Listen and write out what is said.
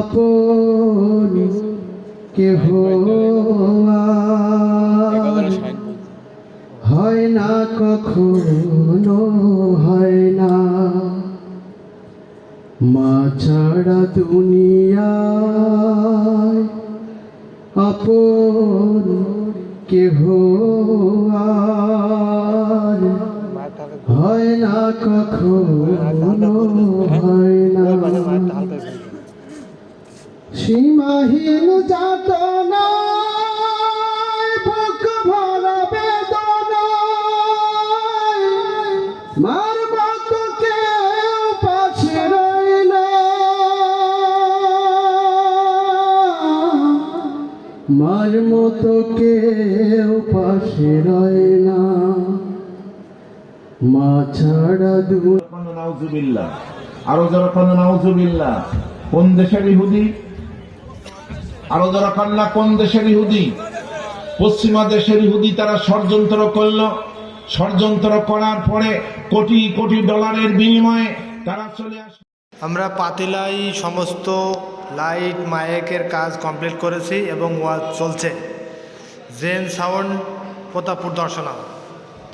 আপন কেহ হয় না কখনো হয় না। মা ছাড়া দুনিয়ায় আপন কেহ হয় না কখনো হয় না সীমাহীন যাতনা বুক ভরা বেদনায়, মার মতো কেউ পাশে রইল মার মতো কেউ পাশে না। মা ছাড়া দু আরও যারা নাউজুবিল্লাহ। কোন দেশের ইহুদি আরও যারা কন্যা কোন দেশের ইহুদি? পশ্চিমা দেশের ইহুদি তারা ষড়যন্ত্র করল। ষড়যন্ত্র করার পরে কোটি কোটি ডলারের বিনিময়ে তারা চলে আসলো আমরা পাতিলাই সমস্ত লাইট মায়েকের কাজ কমপ্লিট করেছি এবং ওয়াজ চলছে। Gen sound Pratappur Darshana